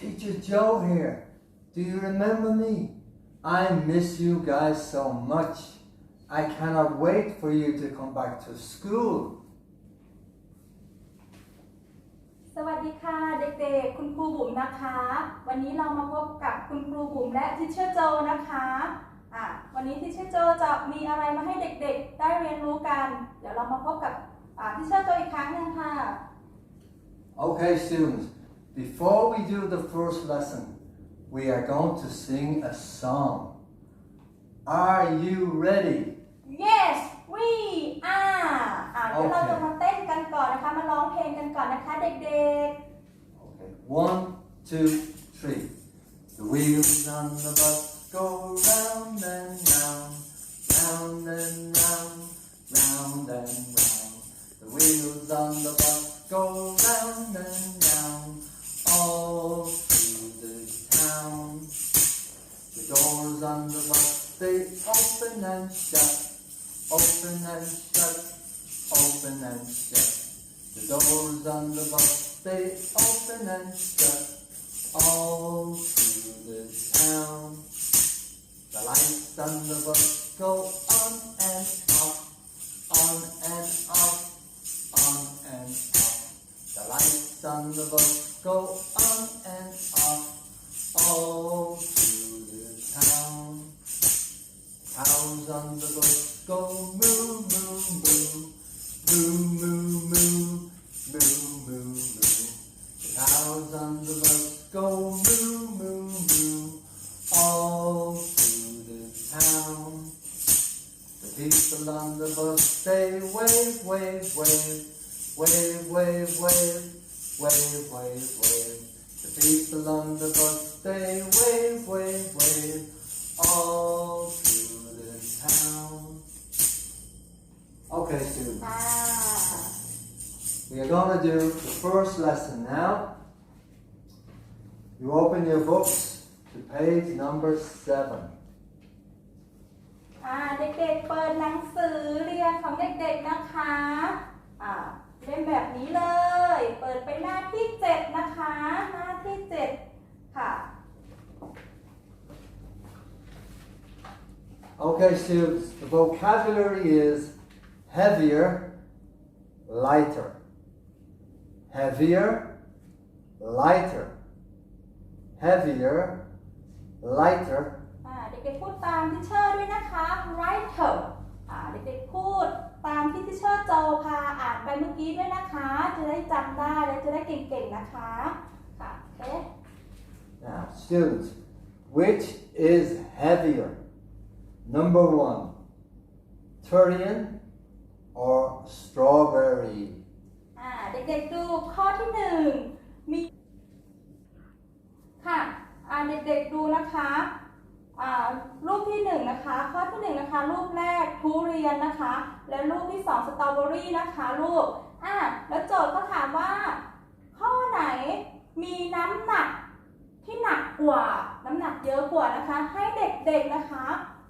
Teacher Joe here. Do you remember me? I miss you guys so much. I cannot wait for you to come back to school. สวัสดีค่ะ เด็กๆ คุณครูบุ๋มนะคะ วันนี้เรามาพบกับคุณครูบุ๋มและทิชเชอร์โจนะคะอะวันนี้ทิชเชอร์โจจะมีอะไรมาให้เด็กๆ ได้เรียนรู้กัน เดี๋ยวเรามาพบกับทิชเชอร์โจอีกครั้งหนึ่งค่ะ Okay, students, before we do the first lesson, we are going to sing a song. Are you ready? Yes we are อ่ะเดี๋ยวเรา โอเค จะมาเต้นกันก่อนนะคะ มาร้องเพลงกันก่อนนะคะเด็ก Okay, one, two, three. The wheels on the bus go round and round, round and round, round and round. The wheels on the bus go round and round, And shut, open and shut, open and shut. The doors on the bus they open and shut town. The people on the bus, they wave, wave, wave, wave, wave, wave, wave, wave, wave. The people on the bus, they wave, wave, wave, all through the town. Okay, students. Ah. We are going to do the first lesson now. You open your books to page number seven. อ่าเด็กๆเปิดหนังสือเรียนของเด็กๆนะคะอ่าเล่นแบบนี้เลย เปิดไปหน้าที่7นะคะ หน้าที่7ค่ะ Okay, students, the vocabulary is heavier, lighter. Heavier, lighter. Heavier, lighter. อ่าเด็กๆพูดตามที่เชอร์ด้วยนะคะ writer อ่าเด็กๆพูดตามที่ที่เชอร์โจพาอ่านไปเมื่อกี้ด้วยนะคะ จะได้จำได้และจะได้เก่งๆนะคะค่ะโอเค Now, students, which is heavier? Number one, durian or strawberry? อ่าเด็กๆดูข้อที่หนึ่งมีค่ะอ่าเด็กๆดูนะคะอ่ารูปที่หนึ่งนะคะ ข้อที่หนึ่งนะคะ รูปแรกทุเรียนนะคะ และรูปที่สองสตรอเบอรี่นะคะรูปอ่าแล้วโจทย์ก็ถามว่า ข้อไหนมีน้ำหนักที่หนักกว่า น้ำหนักเยอะกว่านะคะ ให้เด็กๆนะคะ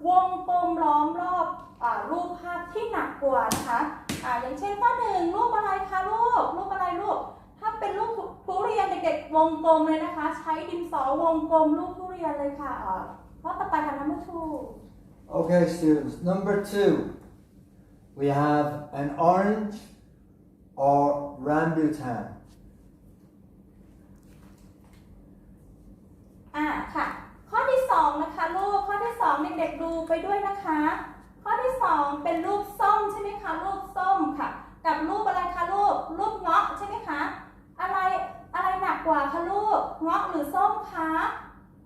วงกลมล้อมรอบอรูปภาพที่หนักกว่านะคะอ่าอย่างเช่นข้อหนึ่งรูปอะไรคะลูกรูปอะไรลูกถ้าเป็นรูปทุเรียนเด็กๆ วงกลมเลยนะคะ ใช้ดินสอวงกลมรูปทุเรียนเลยค่ะอ่าข้อต่อไปค่ะน้ำมือชู Okay, students, number two, we have an orange or rambutan. อ่าค่ะ ข้อที่สองนะคะลูก ข้อที่สองเด็กๆดูไปด้วยนะคะ ข้อที่สองเป็นรูปส้มใช่ไหมคะ รูปส้มค่ะ กับรูปอะไรคะลูก รูปเงาะใช่ไหมคะ อะไร อะไรหนักกว่าคะลูก เงาะหรือส้มคะ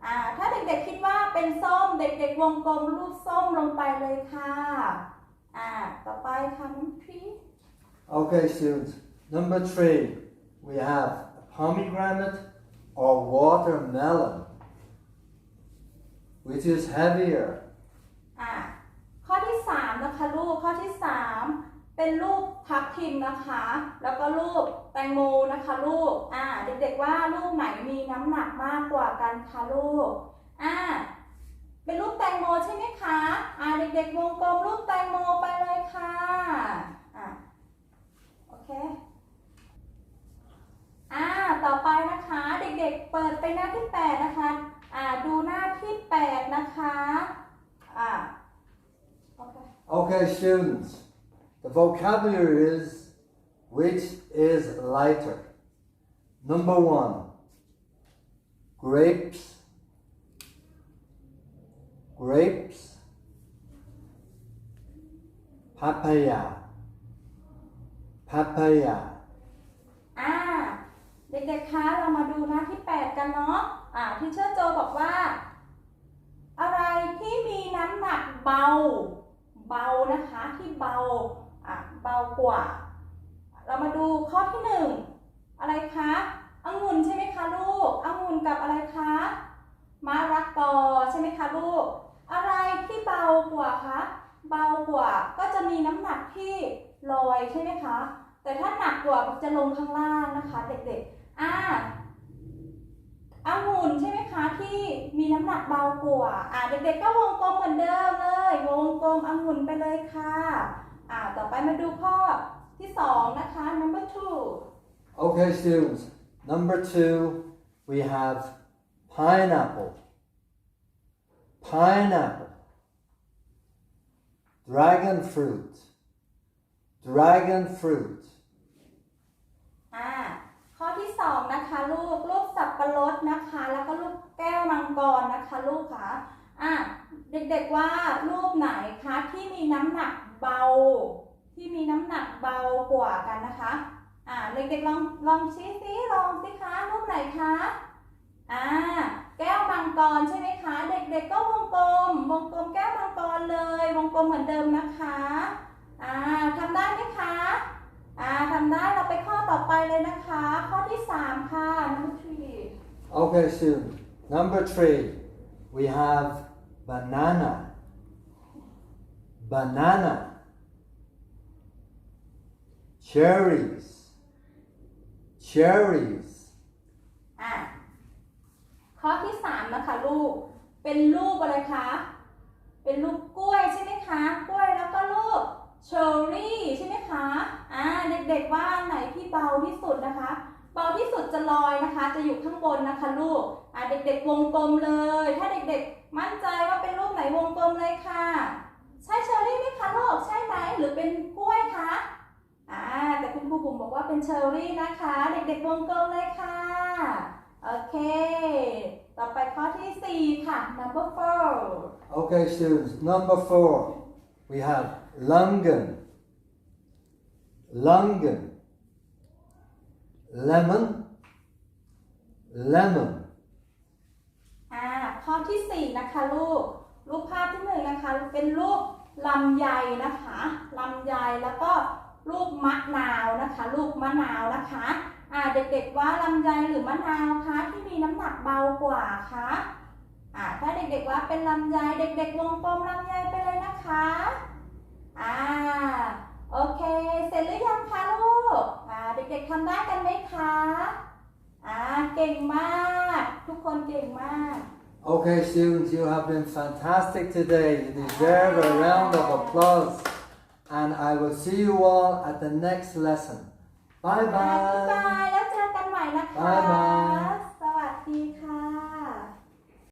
อ่าถ้าเด็กๆคิดว่าเป็นส้ม เด็กๆวงกลมรูปส้มลงไปเลยค่ะ อ่าต่อไปค่ะน้ำพริก Okay, students, number three, we have a pomegranate or watermelon. Which is heavier? อะข้อที่สามนะคะลูกข้อที่สามเป็นรูปทับทิมนะคะ แล้วก็รูปแตงโมนะคะลูกอ่าเด็กๆว่ารูปไหนมีน้ำหนักมากกว่ากันคะลูกอ่า เป็นรูปแตงโมใช่ไหมคะ อ่าเด็กๆวงกลมรูปแตงโมไปเลยค่ะ อะโอเค อ่าต่อไปนะคะ เด็กๆเปิดไปหน้าที่แปดนะคะ อ่าดูหน้าที่แปดนะคะ อ่าโอเค Okay, students. The vocabulary is which is lighter. Number one, grapes. Grapes, papaya, papaya. อ่า เด็กๆ คะเรามาดูหน้าที่ 8 กันเนาะ อ่าที่เชอร์โจบอกว่า อะไรที่มีน้ำหนักเบา เบานะคะที่เบา อะเบากว่า เรามาดูข้อที่หนึ่งอะไรคะองุ่นใช่ไหมคะลูกองุ่นกับอะไรคะมะระกอใช่ไหมคะลูก อะไรที่เบากว่าคะ เบากว่าก็จะมีน้ำหนักที่ลอยใช่ไหมคะ แต่ถ้าหนักกว่าจะลงข้างล่างนะคะเด็กๆอ่าองุ่นใช่ไหมคะที่มีน้ำหนักเบากว่าอ่าเด็กๆก็วงกลมเหมือนเดิมเลย วงกลมองุ่นไปเลยค่ะอ่าต่อไปมาดูข้อที่สองนะคะ number two Okay, students. Number two, we have pineapple. Pineapple. Dragon fruit. Dragon fruit. อ่าข้อที่สองนะคะลูกลูกสับปะรดนะคะ แล้วก็ลูกแก้วมังกรนะคะ ลูกค่ะอ่าเด็กๆว่ารูปไหนคะที่มีน้ำหนักเบา ที่มีน้ำหนักเบากว่ากันนะคะอ่าเด็กๆลองลองชี้ซิลองสิคะรูปไหนคะอ่าแก้วมังกรใช่ไหมคะ เด็กๆก็วงกลม วงกลมแก้วมังกรเลย วงกลมเหมือนเดิมนะคะอ่าทำได้ไหมคะ อ่าทำได้เราไปข้อต่อไปเลยนะคะ ข้อที่ 3 ค่ะ number three Okay, students. Number three, we have banana. Banana. Cherries. Cherries. อ่าข้อที่3นะคะลูก เป็นรูปอะไรคะ เป็นรูปกล้วยใช่ไหมคะ กล้วยแล้วก็รูปเชอร์รี่ใช่ไหมคะ อ่า เด็กๆว่าอันไหนที่เบาที่สุดนะคะ เบาที่สุดจะ ลอยนะคะ จะอยู่ข้างบนนะคะลูกอ่าเด็กๆวงกลมเลย ถ้าเด็กๆ มั่นใจว่าเป็นรูปไหนวงกลมเลยค่ะ ใช่เชอร์รี่ไหมคะลูกใช่ไหมหรือเป็นกล้วยคะอ่าแต่คุณครูบุ๋มบอกว่าเป็นเชอร์รี่นะคะ เด็กๆวงกลมเลยค่ะโอเค ต่อไปข้อที่ 4 ค่ะ number four Okay, students. Number four, we have lungan. Lungan. Lemon. Lemon. อ่าข้อที่ 4 นะคะลูก รูปภาพที่หนึ่งนะคะ เป็นรูปลำไยนะคะลำไยแล้วก็รูปมะนาวนะคะรูปมะนาวนะคะอ่าเด็กๆว่าลำไยหรือมะนาวคะที่มีน้ำหนักเบากว่าคะอ่าถ้าเด็กๆว่าเป็นลำไยเด็กๆวงกลมลำไยไปเลยนะคะอ่าโอเค เสร็จหรือยังคะลูกอ่าเด็กๆทำได้กันไหมคะ อ่า เก่งมาก ทุกคนเก่งมาก Okay, students, you have been fantastic today. You deserve a round of applause. And I will see you all at the next lesson. Bye บ๊ายบา bye. ยแล้วเจอกันใหม่นะคะ บ๊ายบาย สวัสดีค่ะ ่ะ